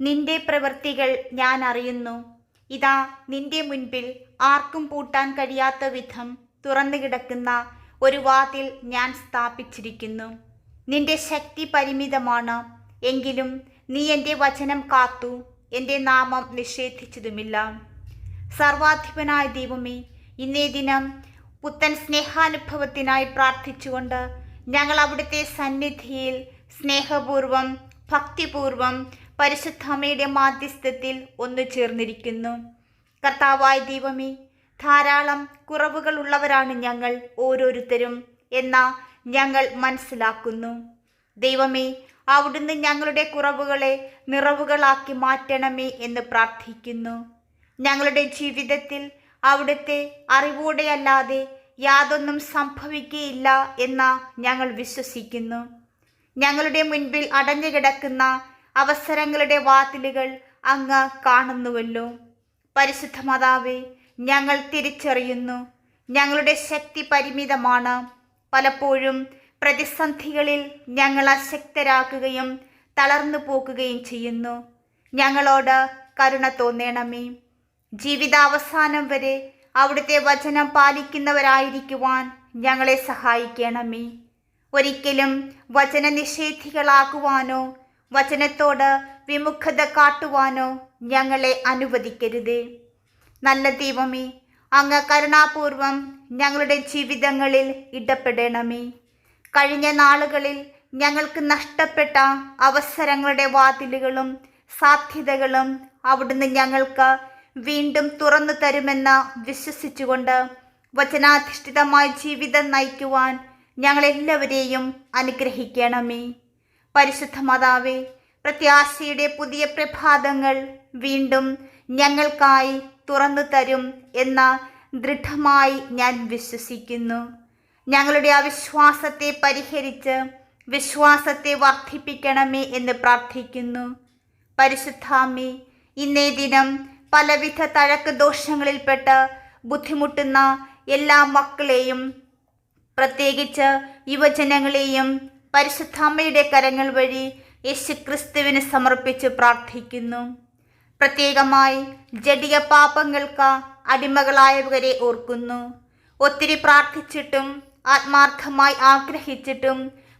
നിന്റെ പ്രവൃത്തികൾ ഞാൻ അറിയുന്നു. ഇതാ നിന്റെ മുൻപിൽ ആർക്കും പൂട്ടാൻ കഴിയാത്ത വിധം തുറന്നു കിടക്കുന്ന ഒരു വാതിൽ ഞാൻ സ്ഥാപിച്ചിരിക്കുന്നു. നിന്റെ ശക്തി പരിമിതമാണ്. എങ്കിലും നീ എന്റെ വചനം കാത്തു എന്റെ നാമം നിഷേധിച്ചതുമില്ല. സർവാധിപനായ ദൈവമേ ഇന്നേ ദിനം പുത്തൻ സ്നേഹാനുഭവത്തിനായി പ്രാർത്ഥിച്ചുകൊണ്ട് ഞങ്ങൾ അവിടുത്തെ സന്നിധിയിൽ സ്നേഹപൂർവം ഭക്തിപൂർവം പരിശുദ്ധമ്മയുടെ മാധ്യസ്ഥത്തിൽ ഒന്നു ചേർന്നിരിക്കുന്നു. കർത്താവായ ദൈവമേ ധാരാളം കുറവുകൾ ഉള്ളവരാണ് ഞങ്ങൾ ഓരോരുത്തരും എന്ന ഞങ്ങൾ മനസ്സിലാക്കുന്നു. ദൈവമേ അവിടുന്ന് ഞങ്ങളുടെ കുറവുകളെ നിറവുകളാക്കി മാറ്റണമേ എന്ന് പ്രാർത്ഥിക്കുന്നു. ഞങ്ങളുടെ ജീവിതത്തിൽ അവിടുത്തെ അറിവോടെയല്ലാതെ യാതൊന്നും സംഭവിക്കുകയില്ല എന്ന ഞങ്ങൾ വിശ്വസിക്കുന്നു. ഞങ്ങളുടെ മുൻപിൽ അടഞ്ഞു കിടക്കുന്ന അവസരങ്ങളുടെ വാതിലുകൾ അങ്ങ് കാണുന്നുവല്ലോ. പരിശുദ്ധ മാതാവേ ഞങ്ങൾ തിരിച്ചറിയുന്നു. ഞങ്ങളുടെ ശക്തി പരിമിതമാണ്. പലപ്പോഴും പ്രതിസന്ധികളിൽ ഞങ്ങൾ അശക്തരാക്കുകയും തളർന്നു പോകുകയും ചെയ്യുന്നു. ഞങ്ങളോട് കരുണ തോന്നണമേ. ജീവിതാവസാനം വരെ അവിടുത്തെ വചനം പാലിക്കുന്നവരായിരിക്കുവാൻ ഞങ്ങളെ സഹായിക്കണമേ. ഒരിക്കലും വചന നിഷേധികളാകുവാനോ വചനത്തോട് വിമുഖത കാട്ടുവാനോ ഞങ്ങളെ അനുവദിക്കരുത്. നല്ല ദൈവമേ അങ്ങ് കരുണാപൂർവം ഞങ്ങളുടെ ജീവിതങ്ങളിൽ ഇടപെടണമേ. കഴിഞ്ഞ നാളുകളിൽ ഞങ്ങൾക്ക് നഷ്ടപ്പെട്ട അവസരങ്ങളുടെ വാതിലുകളും സാധ്യതകളും അവിടുന്ന് ഞങ്ങൾക്ക് വീണ്ടും തുറന്നു തരുമെന്ന് വിശ്വസിച്ചുകൊണ്ട് വചനാധിഷ്ഠിതമായ ജീവിതം നയിക്കുവാൻ ഞങ്ങളെല്ലാവരെയും അനുഗ്രഹിക്കണമേ. പരിശുദ്ധ മാതാവേ പ്രത്യാശയുടെ പുതിയ പ്രഭാതങ്ങൾ വീണ്ടും ഞങ്ങൾക്കായി തുറന്നു തരും എന്ന ദൃഢമായി ഞാൻ വിശ്വസിക്കുന്നു. ഞങ്ങളുടെ അവിശ്വാസത്തെ പരിഹരിച്ച് വിശ്വാസത്തെ വർദ്ധിപ്പിക്കണമേ എന്ന് പ്രാർത്ഥിക്കുന്നു. പരിശുദ്ധാമി ഇന്നേ ദിനം പലവിധ തഴക്ക് ദോഷങ്ങളിൽപ്പെട്ട് ബുദ്ധിമുട്ടുന്ന എല്ലാ മക്കളെയും പ്രത്യേകിച്ച് യുവജനങ്ങളെയും പരിശുദ്ധാമ്മയുടെ കരങ്ങൾ വഴി യേശുക്രിസ്തുവിന് സമർപ്പിച്ച് പ്രാർത്ഥിക്കുന്നു. പ്രത്യേകമായി ജഡിക പാപങ്ങൾക്ക് അടിമകളായവരെ ഓർക്കുന്നു. ഒത്തിരി പ്രാർത്ഥിച്ചിട്ടും ആത്മാർത്ഥമായി ആഗ്രഹിച്ചിട്ടും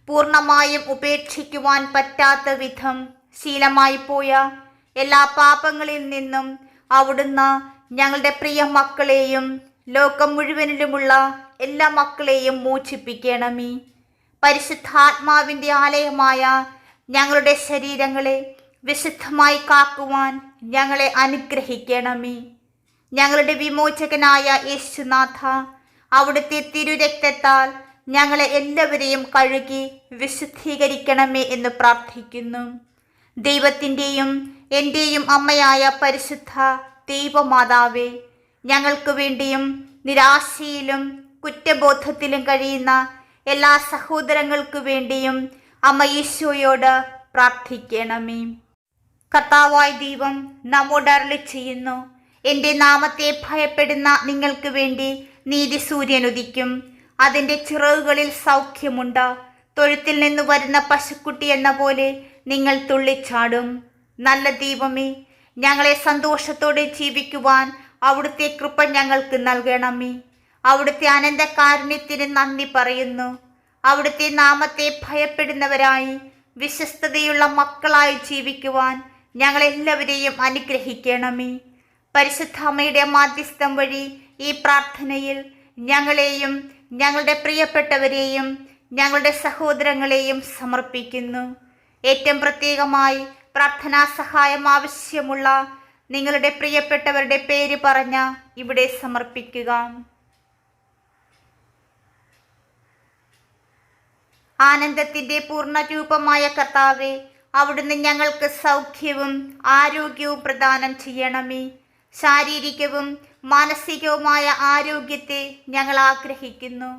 പൂർണമായും ഉപേക്ഷിക്കുവാൻ പറ്റാത്ത വിധം ശീലമായി പോയ എല്ലാ പാപങ്ങളിൽ നിന്നും അവിടുന്ന് ഞങ്ങളുടെ പ്രിയ മക്കളെയും ലോകം മുഴുവനിലുമുള്ള എല്ലാ മക്കളെയും മോചിപ്പിക്കണമേ. പരിശുദ്ധാത്മാവിന്റെ ആലയമായ ഞങ്ങളുടെ ശരീരങ്ങളെ വിശുദ്ധമായി കാക്കുവാൻ ഞങ്ങളെ അനുഗ്രഹിക്കണമേ. ഞങ്ങളുടെ വിമോചകനായ യേശുനാഥ അവിടുത്തെ തിരുരക്തത്താൽ ഞങ്ങളെ എല്ലാവരെയും കഴുകി വിശുദ്ധീകരിക്കണമേ എന്ന് പ്രാർത്ഥിക്കുന്നു. ദൈവത്തിന്റെയും എന്റെയും അമ്മയായ പരിശുദ്ധ ദൈവമാതാവേ ഞങ്ങൾക്ക് വേണ്ടിയും നിരാശയിലും കുറ്റബോധത്തിലും കഴിയുന്ന എല്ലാ സഹോദരങ്ങൾക്ക് വേണ്ടിയും അമ്മ ഈശോയോട് പ്രാർത്ഥിക്കണമേ. കർത്താവായ ദൈവം നമ്മോട് അരളി ചെയ്യുന്നു. എന്റെ നാമത്തെ ഭയപ്പെടുന്ന നിങ്ങൾക്ക് വേണ്ടി നീതി സൂര്യൻ ഉദിക്കും. അതിന്റെ ചിറകുകളിൽ സൗഖ്യമുണ്ട്. തൊഴുത്തിൽ നിന്ന് വരുന്ന പശുക്കുട്ടി എന്ന പോലെ നിങ്ങൾ തുള്ളിച്ചാടും. നല്ല ദൈവമേ ഞങ്ങളെ സന്തോഷത്തോടെ ജീവിക്കുവാൻ അവിടുത്തെ കൃപ ഞങ്ങൾക്ക് നൽകണമേ. അവിടുത്തെ അനന്തകാരുണ്യത്തിന് നന്ദി പറയുന്നു. അവിടുത്തെ നാമത്തെ ഭയപ്പെടുന്നവരായി വിശ്വസ്തതയുള്ള മക്കളായി ജീവിക്കുവാൻ ഞങ്ങളെല്ലാവരെയും അനുഗ്രഹിക്കണമേ. പരിശുദ്ധാമയുടെ മാധ്യസ്ഥം വഴി ഈ പ്രാർത്ഥനയിൽ ഞങ്ങളെയും ഞങ്ങളുടെ പ്രിയപ്പെട്ടവരെയും ഞങ്ങളുടെ സഹോദരങ്ങളെയും സമർപ്പിക്കുന്നു. ഏറ്റവും പ്രത്യേകമായി പ്രാർത്ഥനാ സഹായം ആവശ്യമുള്ള നിങ്ങളുടെ പ്രിയപ്പെട്ടവരുടെ പേര് പറഞ്ഞ ഇവിടെ സമർപ്പിക്കുക. ആനന്ദത്തിന്റെ പൂർണരൂപമായ കർത്താവെ അവിടുന്ന് ഞങ്ങൾക്ക് സൗഖ്യവും ആരോഗ്യവും പ്രദാനം ചെയ്യണമേ. ശാരീരികവും മാനസികവുമായ ആരോഗ്യത്തെ ഞങ്ങൾ ആഗ്രഹിക്കുന്നു.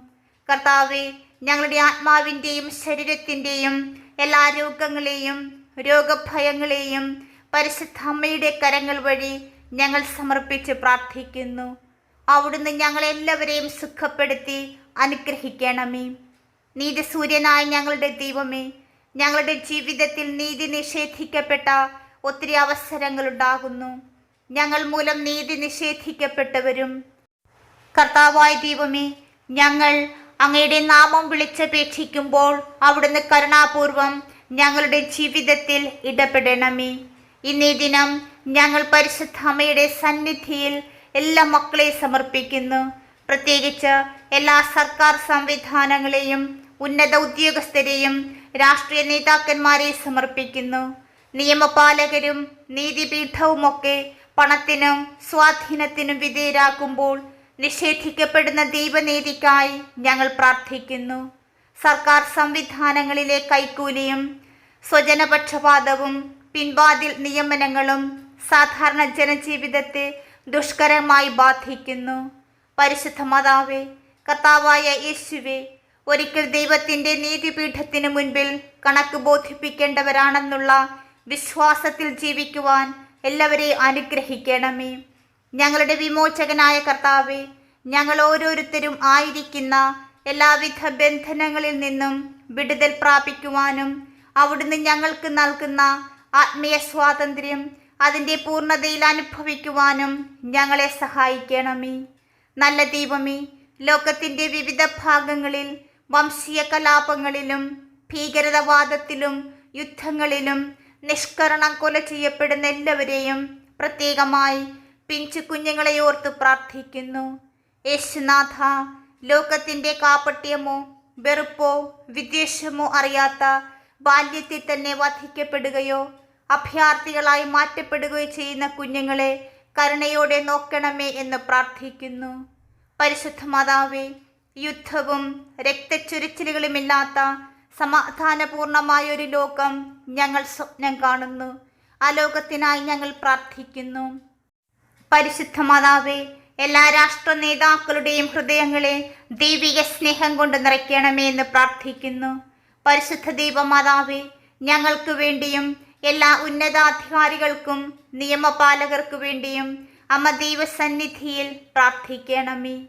കർത്താവെ ഞങ്ങളുടെ ആത്മാവിന്റെയും ശരീരത്തിന്റെയും എല്ലാ രോഗങ്ങളെയും രോഗഭയങ്ങളെയും പരിശുദ്ധ അമ്മയുടെ കരങ്ങൾ വഴി ഞങ്ങൾ സമർപ്പിച്ച് പ്രാർത്ഥിക്കുന്നു. അവിടുന്ന് ഞങ്ങളെല്ലാവരെയും സുഖപ്പെടുത്തി അനുഗ്രഹിക്കണമേ. നീതി സൂര്യനായ ഞങ്ങളുടെ ദൈവമേ ഞങ്ങളുടെ ജീവിതത്തിൽ നീതി നിഷേധിക്കപ്പെട്ട ഒത്തിരി അവസരങ്ങളുണ്ടാകുന്നു ഞങ്ങൾ മൂലം നീതി നിഷേധിക്കപ്പെട്ടവരും. കർത്താവായ ദൈവമേ ഞങ്ങൾ അങ്ങയുടെ നാമം വിളിച്ചപേക്ഷിക്കുമ്പോൾ അവിടുന്ന് കരുണാപൂർവം ഞങ്ങളുടെ ജീവിതത്തിൽ ഇടപെടണമേ. ഇന്നേ ദിനം ഞങ്ങൾ പരിശുദ്ധ അമ്മയുടെ സന്നിധിയിൽ എല്ലാ മക്കളെ സമർപ്പിക്കുന്നു. പ്രത്യേകിച്ച് എല്ലാ സർക്കാർ സംവിധാനങ്ങളെയും ഉന്നത ഉദ്യോഗസ്ഥരെയും രാഷ്ട്രീയ നേതാക്കന്മാരെ സമർപ്പിക്കുന്നു. നിയമപാലകരും നീതിപീഠവുമൊക്കെ പണത്തിനും സ്വാധീനത്തിനും വിധേയരാക്കുമ്പോൾ നിഷേധിക്കപ്പെടുന്ന ദൈവനീതിക്കായി ഞങ്ങൾ പ്രാർത്ഥിക്കുന്നു. സർക്കാർ സംവിധാനങ്ങളിലെ കൈക്കൂലിയും സ്വജനപക്ഷപാതവും പിൻവാതിൽ നിയമനങ്ങളും സാധാരണ ജനജീവിതത്തെ ദുഷ്കരമായി ബാധിക്കുന്നു. പരിശുദ്ധ മാതാവേ കർത്താവായ യേശുവേ ഒരിക്കൽ ദൈവത്തിന്റെ നീതിപീഠത്തിന് മുൻപിൽ കണക്ക് ബോധിപ്പിക്കേണ്ടവരാണെന്നുള്ള വിശ്വാസത്തിൽ ജീവിക്കുവാൻ എല്ലാവരെയും അനുഗ്രഹിക്കണമേ. ഞങ്ങളുടെ വിമോചകനായ കർത്താവെ ഞങ്ങൾ ഓരോരുത്തരും ആയിരിക്കുന്ന എല്ലാവിധ ബന്ധനങ്ങളിൽ നിന്നും വിടുതൽ പ്രാപിക്കുവാനും അവിടുന്ന് ഞങ്ങൾക്ക് നൽകുന്ന ആത്മീയ സ്വാതന്ത്ര്യം അതിന്റെ പൂർണതയിൽ അനുഭവിക്കുവാനും ഞങ്ങളെ സഹായിക്കണമേ. നല്ല ദൈവമേ ലോകത്തിന്റെ വിവിധ ഭാഗങ്ങളിൽ വംശീയ കലാപങ്ങളിലും ഭീകരതവാദത്തിലും യുദ്ധങ്ങളിലും നിഷ്കരണം കൊല ചെയ്യപ്പെടുന്ന എല്ലാവരെയും പ്രത്യേകമായി പിഞ്ചു കുഞ്ഞുങ്ങളെ ഓർത്ത് പ്രാർത്ഥിക്കുന്നു. യേശുനാഥ ലോകത്തിന്റെ കാപ്പട്യമോ വെറുപ്പോ വിദ്വേഷമോ അറിയാത്ത ബാല്യത്തിൽ തന്നെ വധിക്കപ്പെടുകയോ അഭയാർത്ഥികളായി മാറ്റപ്പെടുകയോ ചെയ്യുന്ന കുഞ്ഞുങ്ങളെ കരുണയോടെ നോക്കണമേ എന്ന് പ്രാർത്ഥിക്കുന്നു. പരിശുദ്ധ മാതാവേ യുദ്ധവും രക്തച്ചൊരിച്ചിലുകളുമില്ലാത്ത സമാധാനപൂർണമായ ഒരു ലോകം ഞങ്ങൾ സ്വപ്നം കാണുന്നു. ആ ലോകത്തിനായി ഞങ്ങൾ പ്രാർത്ഥിക്കുന്നു. പരിശുദ്ധ മാതാവേ എല്ലാ രാഷ്ട്ര നേതാക്കളുടെയും ഹൃദയങ്ങളെ ദൈവിക സ്നേഹം കൊണ്ട് നിറയ്ക്കണമേ എന്ന് പ്രാർത്ഥിക്കുന്നു. പരിശുദ്ധ ദൈവമാതാവേ ഞങ്ങൾക്ക് വേണ്ടിയും എല്ലാ ഉന്നതാധികാരികൾക്കും നിയമപാലകർക്ക് വേണ്ടിയും അമ്മ ദൈവസന്നിധിയിൽ പ്രാർത്ഥിക്കണമേ.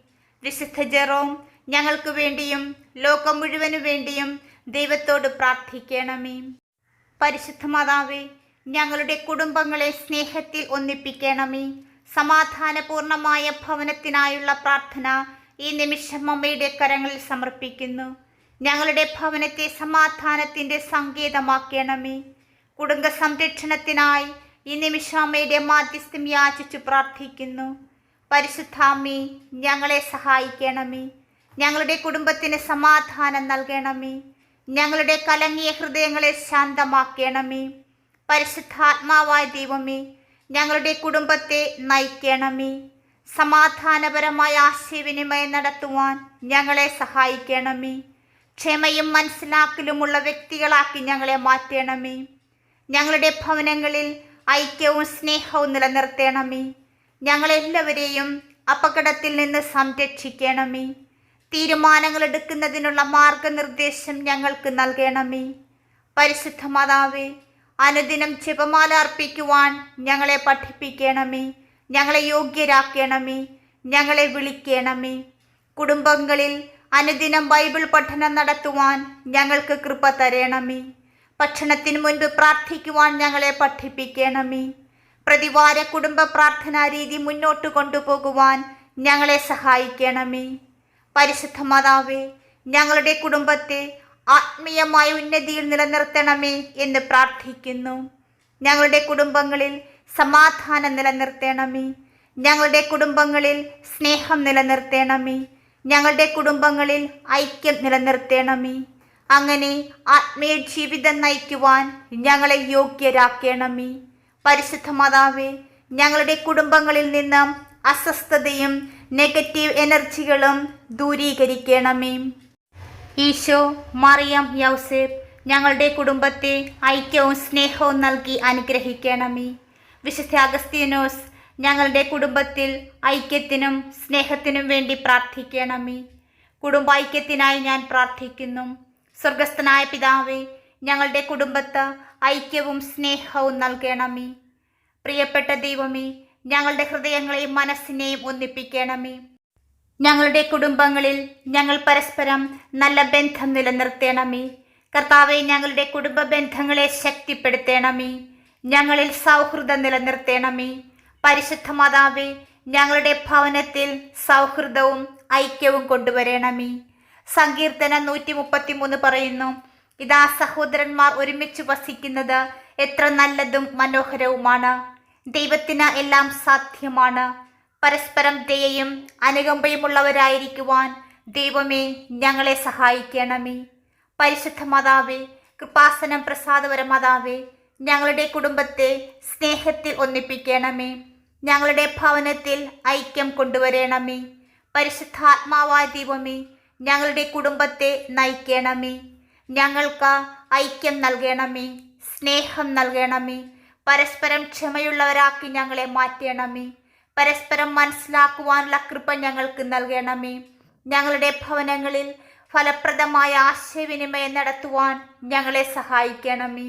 വിശുദ്ധ ജെറോം ഞങ്ങൾക്ക് വേണ്ടിയും ലോകം മുഴുവനു വേണ്ടിയും ദൈവത്തോട് പ്രാർത്ഥിക്കണമേ. പരിശുദ്ധ മാതാവേ ഞങ്ങളുടെ കുടുംബങ്ങളെ സ്നേഹത്തിൽ ഒന്നിപ്പിക്കണമേ. സമാധാനപൂർണമായ ഭവനത്തിനായുള്ള പ്രാർത്ഥന ഈ നിമിഷം അമ്മയുടെ കരങ്ങളിൽ സമർപ്പിക്കുന്നു. ഞങ്ങളുടെ ഭവനത്തെ സമാധാനത്തിന്റെ സങ്കേതമാക്കണമേ. കുടുംബ സംരക്ഷണത്തിനായി ഈ നിമിഷം അമ്മയുടെ മാധ്യസ്ഥം യാചിച്ചു പ്രാർത്ഥിക്കുന്നു. പരിശുദ്ധാമ്മേ ഞങ്ങളെ സഹായിക്കണമേ. ഞങ്ങളുടെ കുടുംബത്തിന് സമാധാനം നൽകണമേ. ഞങ്ങളുടെ കലങ്ങിയ ഹൃദയങ്ങളെ ശാന്തമാക്കണമേ. പരിശുദ്ധാത്മാവായ ദൈവമേ ഞങ്ങളുടെ കുടുംബത്തെ നയിക്കണമേ. സമാധാനപരമായ ആശയവിനിമയം നടത്തുവാൻ ഞങ്ങളെ സഹായിക്കണമേ. ക്ഷമയും മനസ്സിലാക്കലുമുള്ള വ്യക്തികളാക്കി ഞങ്ങളെ മാറ്റണമേ. ഞങ്ങളുടെ ഭവനങ്ങളിൽ ഐക്യവും സ്നേഹവും നിലനിർത്തണമേ. ഞങ്ങളെല്ലാവരെയും അപകടത്തിൽ നിന്ന് സംരക്ഷിക്കണമേ. തീരുമാനങ്ങൾ എടുക്കുന്നതിനുള്ള മാർഗനിർദ്ദേശം ഞങ്ങൾക്ക് നൽകണമേ. പരിശുദ്ധ മാതാവേ അനുദിനം ജപമാല അർപ്പിക്കുവാൻ ഞങ്ങളെ പഠിപ്പിക്കണമേ. ഞങ്ങളെ യോഗ്യരാക്കണമേ. ഞങ്ങളെ വിളിക്കണമേ. കുടുംബങ്ങളിൽ അനുദിനം ബൈബിൾ പഠനം നടത്തുവാൻ ഞങ്ങൾക്ക് കൃപ തരണമേ. ഭക്ഷണത്തിന് മുൻപ് പ്രാർത്ഥിക്കുവാൻ ഞങ്ങളെ പഠിപ്പിക്കണമേ. പ്രതിവാര കുടുംബ പ്രാർത്ഥനാ രീതി മുന്നോട്ട് കൊണ്ടുപോകുവാൻ ഞങ്ങളെ സഹായിക്കണമേ. പരിശുദ്ധ മാതാവേ ഞങ്ങളുടെ കുടുംബത്തെ ആത്മീയമായ ഉന്നതിയിൽ നിലനിർത്തണമേ എന്ന് പ്രാർത്ഥിക്കുന്നു. ഞങ്ങളുടെ കുടുംബങ്ങളിൽ സമാധാനം നിലനിർത്തണമേ. ഞങ്ങളുടെ കുടുംബങ്ങളിൽ സ്നേഹം നിലനിർത്തണമേ. ഞങ്ങളുടെ കുടുംബങ്ങളിൽ ഐക്യം നിലനിർത്തണമേ. അങ്ങനെ ആത്മീയ ജീവിതം നയിക്കുവാൻ ഞങ്ങളെ യോഗ്യരാക്കണമേ. പരിശുദ്ധ മാതാവേ ഞങ്ങളുടെ കുടുംബങ്ങളിൽ നിന്നും അസ്വസ്ഥതയും നെഗറ്റീവ് എനർജികളും ദൂരീകരിക്കണമേ. ഈശോ മറിയം യൗസേബ് ഞങ്ങളുടെ കുടുംബത്തെ ഐക്യവും സ്നേഹവും നൽകി അനുഗ്രഹിക്കണമേ. വിശുദ്ധ അഗസ്തീനോസ് ഞങ്ങളുടെ കുടുംബത്തിൽ ഐക്യത്തിനും സ്നേഹത്തിനും വേണ്ടി പ്രാർത്ഥിക്കണമേ. കുടുംബൈക്യത്തിനായി ഞാൻ പ്രാർത്ഥിക്കുന്നു. സ്വർഗസ്ഥനായ പിതാവേ ഞങ്ങളുടെ കുടുംബത്ത് ഐക്യവും സ്നേഹവും നൽകണമേ. പ്രിയപ്പെട്ട ദൈവമേ ഞങ്ങളുടെ ഹൃദയങ്ങളെയും മനസ്സിനെയും ഒന്നിപ്പിക്കണമേ. ഞങ്ങളുടെ കുടുംബങ്ങളിൽ ഞങ്ങൾ പരസ്പരം നല്ല ബന്ധം നിലനിർത്തണമേ. കർത്താവെ ഞങ്ങളുടെ കുടുംബ ബന്ധങ്ങളെ ശക്തിപ്പെടുത്തണമേ. ഞങ്ങളിൽ സൗഹൃദം നിലനിർത്തണമേ. പരിശുദ്ധ മാതാവെ ഞങ്ങളുടെ ഭവനത്തിൽ സൗഹൃദവും ഐക്യവും കൊണ്ടുവരണമേ. സങ്കീർത്തനം നൂറ്റി മുപ്പത്തിമൂന്ന് പറയുന്നു ഇതാ സഹോദരന്മാർ ഒരുമിച്ച് വസിക്കുന്നത് എത്ര നല്ലതും മനോഹരവുമാണ്. ദൈവത്തിന് എല്ലാം സാധ്യമാണ്. പരസ്പരം ദയയും അനുകമ്പയുമുള്ളവരായിരിക്കുവാൻ ദൈവമേ ഞങ്ങളെ സഹായിക്കണമേ. പരിശുദ്ധ മാതാവേ കൃപാസനം പ്രസാദപര മാതാവേ ഞങ്ങളുടെ കുടുംബത്തെ സ്നേഹത്തിൽ ഒന്നിപ്പിക്കണമേ. ഞങ്ങളുടെ ഭവനത്തിൽ ഐക്യം കൊണ്ടുവരണമേ. പരിശുദ്ധാത്മാവായ ദൈവമേ ഞങ്ങളുടെ കുടുംബത്തെ നയിക്കണമേ. ഞങ്ങൾക്ക് ഐക്യം നൽകണമേ സ്നേഹം നൽകണമേ. പരസ്പരം ക്ഷമയുള്ളവരാക്കി ഞങ്ങളെ മാറ്റണമേ പരസ്പരം മനസ്സിലാക്കുവാനുള്ള കൃപ ഞങ്ങൾക്ക് നൽകണമേ. ഞങ്ങളുടെ ഭവനങ്ങളിൽ ഫലപ്രദമായ ആശയവിനിമയം നടത്തുവാൻ ഞങ്ങളെ സഹായിക്കണമേ.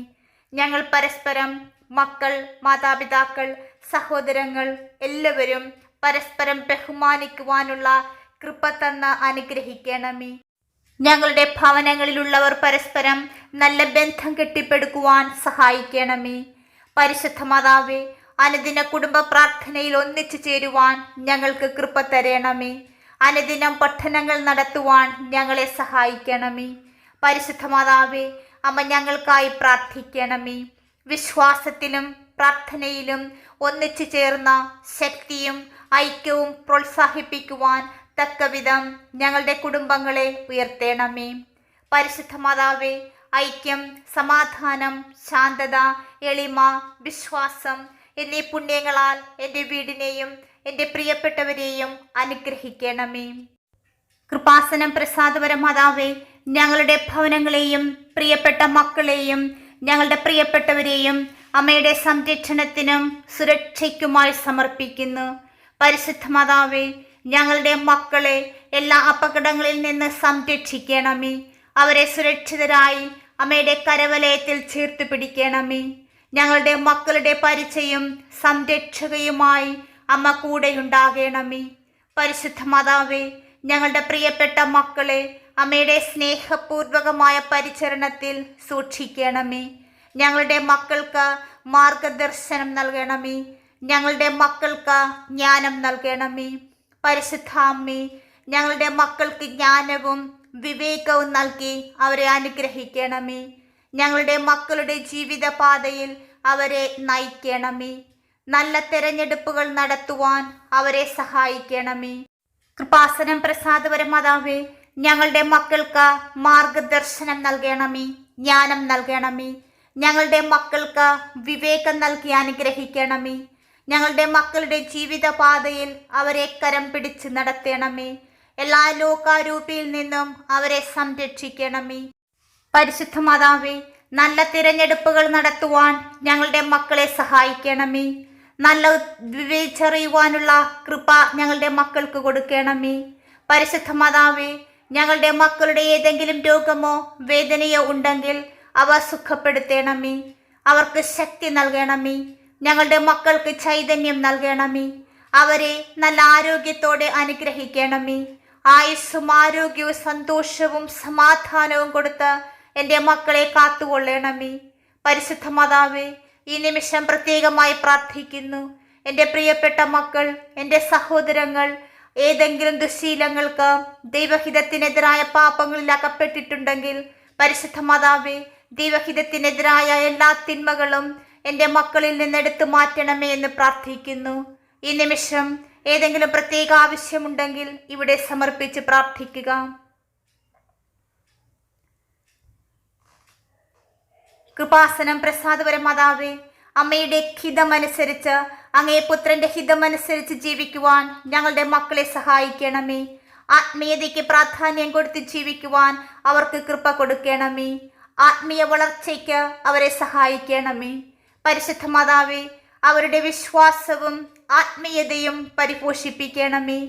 ഞങ്ങൾ പരസ്പരം മക്കൾ മാതാപിതാക്കൾ സഹോദരങ്ങൾ എല്ലാവരും പരസ്പരം ബഹുമാനിക്കുവാനുള്ള കൃപ തന്ന അനുഗ്രഹിക്കണമേ. ഞങ്ങളുടെ ഭവനങ്ങളിലുള്ളവർ പരസ്പരം നല്ല ബന്ധം കെട്ടിപ്പടുക്കുവാൻ സഹായിക്കണമേ. പരിശുദ്ധ മാതാവേ അനുദിന കുടുംബ പ്രാർത്ഥനയിൽ ഒന്നിച്ചു ചേരുവാൻ ഞങ്ങൾക്ക് കൃപ തരണമേ. അനുദിനം പഠനങ്ങൾ നടത്തുവാൻ ഞങ്ങളെ സഹായിക്കണമേ. പരിശുദ്ധ മാതാവേ അമ്മ ഞങ്ങൾക്കായി പ്രാർത്ഥിക്കണമേ. വിശ്വാസത്തിലും പ്രാർത്ഥനയിലും ഒന്നിച്ചു ചേർന്ന ശക്തിയും ഐക്യവും പ്രോത്സാഹിപ്പിക്കുവാൻ തക്കവിധം ഞങ്ങളുടെ കുടുംബങ്ങളെ ഉയർത്തേണമേ. പരിശുദ്ധ മാതാവേ ഐക്യം സമാധാനം ശാന്തത എളിമ വിശ്വാസം എന്നീ പുണ്യങ്ങളാൽ എന്റെ വീടിനെയും എന്റെ പ്രിയപ്പെട്ടവരെയും അനുഗ്രഹിക്കണമേ. കൃപാസനം പ്രസാദപര മാതാവേ ഞങ്ങളുടെ ഭവനങ്ങളെയും പ്രിയപ്പെട്ട മക്കളെയും ഞങ്ങളുടെ പ്രിയപ്പെട്ടവരെയും അമ്മയുടെ സംരക്ഷണത്തിനും സുരക്ഷയ്ക്കുമായി സമർപ്പിക്കുന്നു. പരിശുദ്ധ മാതാവേ ഞങ്ങളുടെ മക്കളെ എല്ലാ അപകടങ്ങളിൽ നിന്ന് സംരക്ഷിക്കണമേ. അവരെ സുരക്ഷിതരായി അമ്മയുടെ കരവലയത്തിൽ ചേർത്ത് പിടിക്കണമേ. ഞങ്ങളുടെ മക്കളുടെ പരിചയം സംരക്ഷകയുമായി അമ്മ കൂടെയുണ്ടാകണമേ. പരിശുദ്ധ മാതാവേ ഞങ്ങളുടെ പ്രിയപ്പെട്ട മക്കളെ അമ്മയുടെ സ്നേഹപൂർവകമായ പരിചരണത്തിൽ സൂക്ഷിക്കണമേ. ഞങ്ങളുടെ മക്കൾക്ക് മാർഗദർശനം നൽകണമേ. ഞങ്ങളുടെ മക്കൾക്ക് ജ്ഞാനം നൽകണമേ. പരിശുദ്ധ അമ്മേ ഞങ്ങളുടെ മക്കൾക്ക് ജ്ഞാനവും വിവേകവും നൽകി അവരെ അനുഗ്രഹിക്കണമേ. ഞങ്ങളുടെ മക്കളുടെ ജീവിതപാതയിൽ അവരെ നയിക്കണമേ. നല്ല തിരഞ്ഞെടുപ്പുകൾ നടത്തുവാൻ അവരെ സഹായിക്കണമേ. കൃപാസനം പ്രസാദപരമാതാവേ ഞങ്ങളുടെ മക്കൾക്ക് മാർഗദർശനം നൽകണമേ ജ്ഞാനം നൽകണമേ. ഞങ്ങളുടെ മക്കൾക്ക് വിവേകം നൽകി അനുഗ്രഹിക്കണമേ. ഞങ്ങളുടെ മക്കളുടെ ജീവിതപാതയിൽ അവരെ കരം പിടിച്ച് നടത്തണമേ. എല്ലാ ലോകാരൂപിയിൽ നിന്നും അവരെ സംരക്ഷിക്കണമേ. പരിശുദ്ധ മാതാവേ നല്ല തിരഞ്ഞെടുപ്പുകൾ നടത്തുവാൻ ഞങ്ങളുടെ മക്കളെ സഹായിക്കണമേ. നല്ല വിവേചറിയുവാനുള്ള കൃപ ഞങ്ങളുടെ മക്കൾക്ക് കൊടുക്കണമേ. പരിശുദ്ധ മാതാവേ ഞങ്ങളുടെ മക്കളുടെ ഏതെങ്കിലും രോഗമോ വേദനയോ ഉണ്ടെങ്കിൽ അവ സുഖപ്പെടുത്തണമേ. അവർക്ക് ശക്തി നൽകണമേ. ഞങ്ങളുടെ മക്കൾക്ക് ചൈതന്യം നൽകണമേ. അവരെ നല്ല ആരോഗ്യത്തോടെ അനുഗ്രഹിക്കണമേ. ആയുസ്സും ആരോഗ്യവും സന്തോഷവും സമാധാനവും കൊടുത്ത് എന്റെ മക്കളെ കാത്തുകൊള്ളണമേ. പരിശുദ്ധ മാതാവേ ഈ നിമിഷം പ്രത്യേകമായി പ്രാർത്ഥിക്കുന്നു. എന്റെ പ്രിയപ്പെട്ട മക്കൾ എന്റെ സഹോദരങ്ങൾ ഏതെങ്കിലും ദുശീലങ്ങൾക്ക് ദൈവഹിതത്തിനെതിരായ പാപങ്ങളിൽ അകപ്പെട്ടിട്ടുണ്ടെങ്കിൽ പരിശുദ്ധ മാതാവേ ദൈവഹിതത്തിനെതിരായ എല്ലാ തിന്മകളും എന്റെ മക്കളിൽ നിന്ന് എടുത്തു മാറ്റണമേ എന്ന് പ്രാർത്ഥിക്കുന്നു. ഈ നിമിഷം ഏതെങ്കിലും പ്രത്യേക ആവശ്യമുണ്ടെങ്കിൽ ഇവിടെ സമർപ്പിച്ച് പ്രാർത്ഥിക്കുക. കൃപാസനം പ്രസാദപര മാതാവേ അമ്മയുടെ ഹിതമനുസരിച്ച് അങ്ങേ പുത്രന്റെ ഹിതമനുസരിച്ച് ജീവിക്കുവാൻ ഞങ്ങളുടെ മക്കളെ സഹായിക്കണമേ. ആത്മീയതയ്ക്ക് പ്രാധാന്യം കൊടുത്ത് ജീവിക്കുവാൻ അവർക്ക് കൃപ കൊടുക്കണമേ. ആത്മീയ വളർച്ചയ്ക്ക് അവരെ സഹായിക്കണമേ. പരിശുദ്ധ മാതാവേ അവരുടെ വിശ്വാസവും ആത്മീയതയും പരിപോഷിപ്പിക്കണമേ.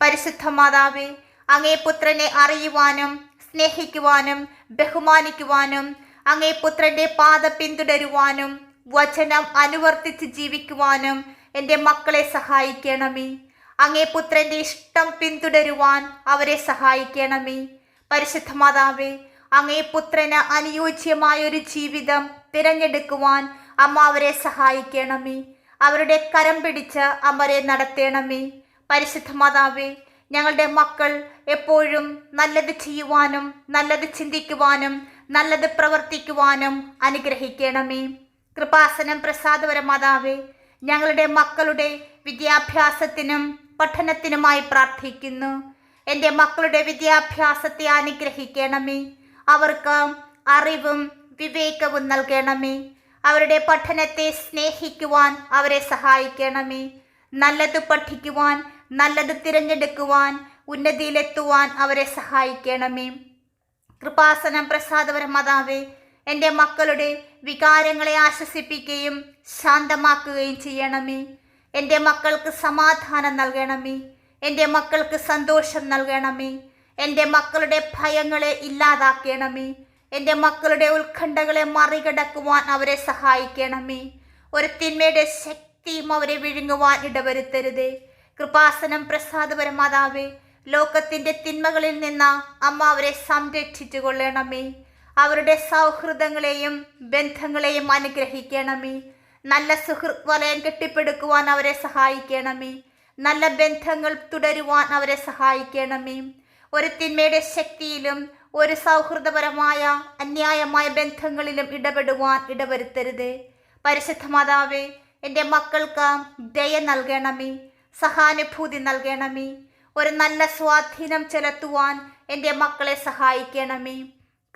പരിശുദ്ധ മാതാവേ അങ്ങേ പുത്രനെ അറിയുവാനും സ്നേഹിക്കുവാനും ബഹുമാനിക്കുവാനും അങ്ങേ പുത്രന്റെ പാത പിന്തുടരുവാനും വചനം അനുവർത്തിച്ച് ജീവിക്കുവാനും എന്റെ മക്കളെ സഹായിക്കണമേ. അങ്ങേ പുത്രന്റെ ഇഷ്ടം പിന്തുടരുവാൻ അവരെ സഹായിക്കണമേ. പരിശുദ്ധ മാതാവേ അങ്ങേ പുത്രന് അനുയോജ്യമായ ഒരു ജീവിതം തിരഞ്ഞെടുക്കുവാൻ അമ്മ അവരെ സഹായിക്കണമേ. അവരുടെ കരം പിടിച്ച് അമ്മരെ നടത്തേണമേ. പരിശുദ്ധ മാതാവേ ഞങ്ങളുടെ മക്കൾ എപ്പോഴും നല്ലത് ചെയ്യുവാനും നല്ലത് ചിന്തിക്കുവാനും നല്ലത് പ്രവർത്തിക്കുവാനും അനുഗ്രഹിക്കണമേ. കൃപാസനം പ്രസാദപര മാതാവേ ഞങ്ങളുടെ മക്കളുടെ വിദ്യാഭ്യാസത്തിനും പഠനത്തിനുമായി പ്രാർത്ഥിക്കുന്നു. എന്റെ മക്കളുടെ വിദ്യാഭ്യാസത്തെ അനുഗ്രഹിക്കണമേ. അവർക്ക് അറിവും വിവേകവും നൽകണമേ. അവരുടെ പഠനത്തെ സ്നേഹിക്കുവാൻ അവരെ സഹായിക്കണമേ. നല്ലത് പഠിക്കുവാൻ നല്ലത് തിരഞ്ഞെടുക്കുവാൻ ഉന്നതിയിലെത്തുവാൻ അവരെ സഹായിക്കണമേ. കൃപാസനം പ്രസാദവര മാതാവേ എന്റെ മക്കളുടെ വികാരങ്ങളെ ആശ്വസിപ്പിക്കുകയും ശാന്തമാക്കുകയും ചെയ്യണമേ. എന്റെ മക്കൾക്ക് സമാധാനം നൽകണമേ. എന്റെ മക്കൾക്ക് സന്തോഷം നൽകണമേ. എന്റെ മക്കളുടെ ഭയങ്ങളെ ഇല്ലാതാക്കണമേ. എന്റെ മക്കളുടെ ഉത്കണ്ഠകളെ മറികടക്കുവാൻ അവരെ സഹായിക്കണമേ. ഒരു തിന്മയുടെ ശക്തിയും അവരെ വിഴുങ്ങുവാൻ ഇടവരുത്തരുതേ. കൃപാസനം പ്രസാദപരമാതാവേ ലോകത്തിന്റെ തിന്മകളിൽ നിന്ന് അമ്മ അവരെ സംരക്ഷിച്ചു കൊള്ളണമേ അവരുടെ സൗഹൃദങ്ങളെയും ബന്ധങ്ങളെയും അനുഗ്രഹിക്കണമേ. നല്ല സുഹൃത് വലയം കെട്ടിപ്പടുക്കുവാൻ അവരെ സഹായിക്കണമേ. നല്ല ബന്ധങ്ങൾ തുടരുവാൻ അവരെ സഹായിക്കണമേ. ഒരു തിന്മയുടെ ശക്തിയിലും ഒരു സൗഹൃദപരമായ അന്യായമായ ബന്ധങ്ങളിലും ഇടപെടുവാൻ ഇടവരുത്തരുത്. പരിശുദ്ധ മാതാവേ എന്റെ മക്കൾക്ക് ദയ നൽകണമേ സഹാനുഭൂതി നൽകണമേ. ഒരു നല്ല സ്വാധീനം ചെലുത്തുവാൻ എന്റെ മക്കളെ സഹായിക്കണമേ.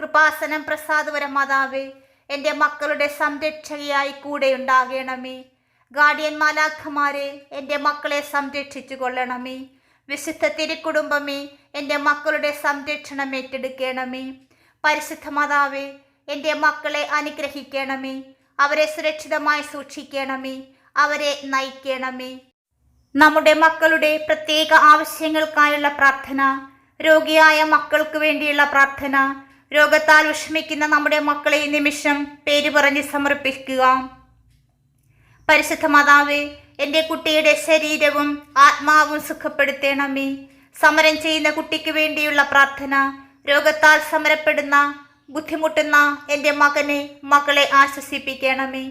കൃപാസനം പ്രസാദപര മാതാവേ എന്റെ മക്കളുടെ സംരക്ഷകയായി കൂടെ ഉണ്ടാകണമേ. ഗാർഡിയൻ മാലാഖമാരെ എന്റെ മക്കളെ സംരക്ഷിച്ചു കൊള്ളണമേ വിശുദ്ധ തിരുക്കുടുംബമേ എന്റെ മക്കളുടെ സംരക്ഷണം ഏറ്റെടുക്കണമേ. പരിശുദ്ധ മാതാവേ എന്റെ മക്കളെ അനുഗ്രഹിക്കണമേ. അവരെ സുരക്ഷിതമായി സൂക്ഷിക്കണമേ. അവരെ നയിക്കണമേ. നമ്മുടെ മക്കളുടെ പ്രത്യേക ആവശ്യങ്ങൾക്കായുള്ള പ്രാർത്ഥന രോഗിയായ മക്കൾക്ക് വേണ്ടിയുള്ള പ്രാർത്ഥന രോഗത്താൽ വിഷമിക്കുന്ന നമ്മുടെ മക്കളെ ഈ നിമിഷം പേര് പറഞ്ഞ് സമർപ്പിക്കുക. പരിശുദ്ധ മാതാവേ എന്റെ കുട്ടിയുടെ ശരീരവും ആത്മാവും സുഖപ്പെടുത്തണമേ. സമരം ചെയ്യുന്ന കുട്ടിക്ക് വേണ്ടിയുള്ള പ്രാർത്ഥന രോഗത്താൽ സമരപ്പെടുന്ന ബുദ്ധിമുട്ടുന്ന എന്റെ മകനെ മകളെ ആശ്വസിപ്പിക്കണമേ.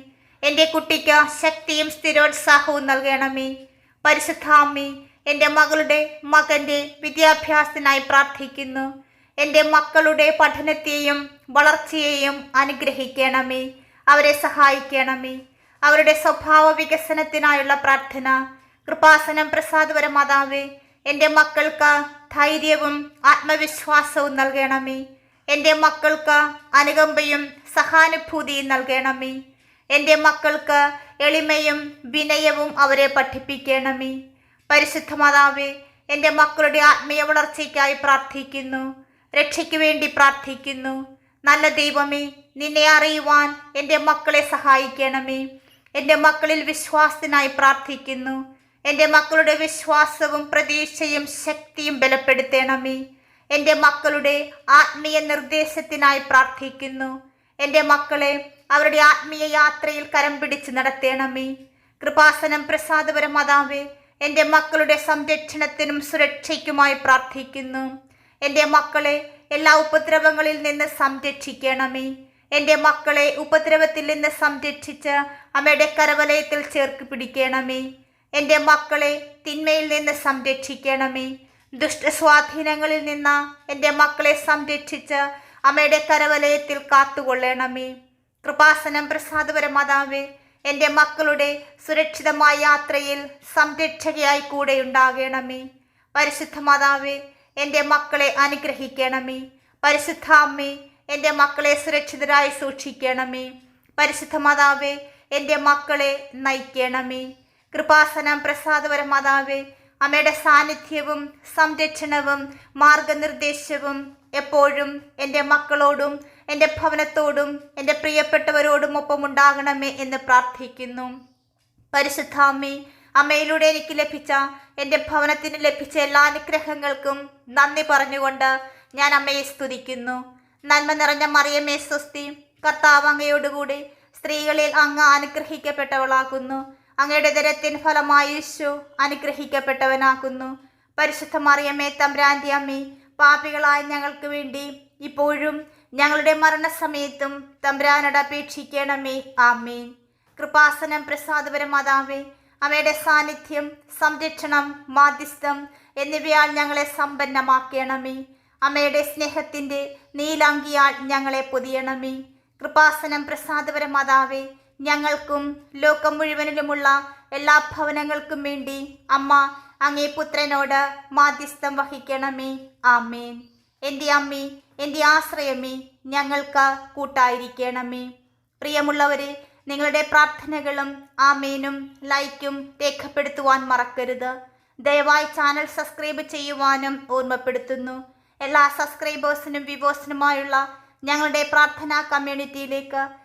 എന്റെ കുട്ടിക്ക് ശക്തിയും സ്ഥിരോത്സാഹവും നൽകണമേ. പരിശുദ്ധാമ്മി എന്റെ മകളുടെ മകന്റെ വിദ്യാഭ്യാസത്തിനായി പ്രാർത്ഥിക്കുന്നു. എന്റെ മക്കളുടെ പഠനത്തെയും വളർച്ചയെയും അനുഗ്രഹിക്കണമേ. അവരെ സഹായിക്കണമേ. അവരുടെ സ്വഭാവ വികസനത്തിനായുള്ള പ്രാർത്ഥന കൃപാസനം പ്രസാദപര മാതാവേ എന്റെ മക്കൾക്ക് ധൈര്യവും ആത്മവിശ്വാസവും നൽകണമേ. എന്റെ മക്കൾക്ക് അനുകമ്പയും സഹാനുഭൂതിയും നൽകണമേ. എന്റെ മക്കൾക്ക് എളിമയും വിനയവും അവരെ പഠിപ്പിക്കണമേ. പരിശുദ്ധ മാതാവേ എന്റെ മക്കളുടെ ആത്മീയ വളർച്ചയ്ക്കായി പ്രാർത്ഥിക്കുന്നു. രക്ഷയ്ക്ക് വേണ്ടി പ്രാർത്ഥിക്കുന്നു. നല്ല ദൈവമേ നിന്നെ അറിയുവാൻ എന്റെ മക്കളെ സഹായിക്കണമേ. എന്റെ മക്കളിൽ വിശ്വാസത്തിനായി പ്രാർത്ഥിക്കുന്നു. എന്റെ മക്കളുടെ വിശ്വാസവും പ്രതീക്ഷയും ശക്തിയും ബലപ്പെടുത്തണമേ. എന്റെ മക്കളുടെ ആത്മീയ നിർദ്ദേശത്തിനായി പ്രാർത്ഥിക്കുന്നു. എന്റെ മക്കളെ അവരുടെ ആത്മീയ യാത്രയിൽ കരം പിടിച്ച് നടത്തണമേ. കൃപാസനം പ്രസാദപരം മാതാവേ എന്റെ മക്കളുടെ സംരക്ഷണത്തിനും സുരക്ഷയ്ക്കുമായി പ്രാർത്ഥിക്കുന്നു. എന്റെ മക്കളെ എല്ലാ ഉപദ്രവങ്ങളിൽ നിന്ന് സംരക്ഷിക്കണമേ. എന്റെ മക്കളെ ഉപദ്രവത്തിൽ നിന്ന് സംരക്ഷിച്ച് അമ്മയുടെ കരവലയത്തിൽ ചേർക്ക് പിടിക്കണമേ. എന്റെ മക്കളെ തിന്മയിൽ നിന്ന് സംരക്ഷിക്കണമേ. ദുഷ്ടസ്വാധീനങ്ങളിൽ നിന്ന് എന്റെ മക്കളെ സംരക്ഷിച്ച് അമ്മയുടെ കരവലയത്തിൽ കാത്തുകൊള്ളണമേ. കൃപാസനം പ്രസാദപര മാതാവേ എന്റെ മക്കളുടെ സുരക്ഷിതമായ യാത്രയിൽ സംരക്ഷകയായി കൂടെ ഉണ്ടാകണമേ. പരിശുദ്ധ മാതാവേ എന്റെ മക്കളെ അനുഗ്രഹിക്കണമേ. പരിശുദ്ധ അമ്മേ എന്റെ മക്കളെ സുരക്ഷിതരായി സൂക്ഷിക്കണമേ. പരിശുദ്ധ മാതാവേ എന്റെ മക്കളെ നയിക്കണമേ. കൃപാസനം പ്രസാദപര മാതാവേ അമ്മയുടെ സാന്നിധ്യവും സംരക്ഷണവും മാർഗനിർദ്ദേശവും എപ്പോഴും എന്റെ മക്കളോടും എന്റെ ഭവനത്തോടും എന്റെ പ്രിയപ്പെട്ടവരോടും ഒപ്പം ഉണ്ടാകണമേ എന്ന് പ്രാർത്ഥിക്കുന്നു. പരിശുദ്ധാമ്മേ അമ്മയിലൂടെ എനിക്ക് ലഭിച്ച എന്റെ ഭവനത്തിന് ലഭിച്ച എല്ലാ അനുഗ്രഹങ്ങൾക്കും നന്ദി പറഞ്ഞുകൊണ്ട് ഞാൻ അമ്മയെ സ്തുതിക്കുന്നു. നന്മ നിറഞ്ഞ മറിയമേ സ്വസ്തി കർത്താവ് അങ്ങയോടുകൂടി സ്ത്രീകളിൽ അങ്ങ് അനുഗ്രഹിക്കപ്പെട്ടവളാക്കുന്നു അങ്ങയുടെ ദരത്തിൻ ഫലമായി യേശു അനുഗ്രഹിക്കപ്പെട്ടവനാകുന്നു. പരിശുദ്ധ മറിയമ്മേ തമ്പ്രാന്റെ അമ്മി പാപികളായ ഞങ്ങൾക്ക് വേണ്ടി ഇപ്പോഴും ഞങ്ങളുടെ മരണസമയത്തും തമ്പ്രാനോട് അപേക്ഷിക്കണമേ. ആമേൻ. കൃപാസനം പ്രസാദപരം മാതാവേ അമ്മയുടെ സാന്നിധ്യം സംരക്ഷണം മാധ്യസ്ഥം എന്നിവയാൽ ഞങ്ങളെ സമ്പന്നമാക്കണമേ. അമ്മയുടെ സ്നേഹത്തിന്റെ നീലാങ്കിയാൽ ഞങ്ങളെ പൊതിയണമേ. കൃപാസനം പ്രസാദപരം മാതാവേ ഞങ്ങൾക്കും ലോകം മുഴുവനിലുമുള്ള എല്ലാ ഭവനങ്ങൾക്കും വേണ്ടി അമ്മ അങ്ങേ പുത്രനോട് മാധ്യസ്ഥം വഹിക്കണമേ. ആമേൻ. എന്റെ അമ്മേ എന്റെ ആശ്രയമേ ഞങ്ങൾക്ക് കൂട്ടായിരിക്കണമേ. പ്രിയമുള്ളവരെ നിങ്ങളുടെ പ്രാർത്ഥനകളും ആമേനും ലൈക്കും രേഖപ്പെടുത്തുവാൻ മറക്കരുത്. ദയവായി ചാനൽ സബ്സ്ക്രൈബ് ചെയ്യുവാനും ഓർമ്മപ്പെടുത്തുന്നു. എല്ലാ സബ്സ്ക്രൈബേഴ്സിനും വിവോസിനുമായുള്ള ഞങ്ങളുടെ പ്രാർത്ഥനാ കമ്മ്യൂണിറ്റിയിലേക്ക്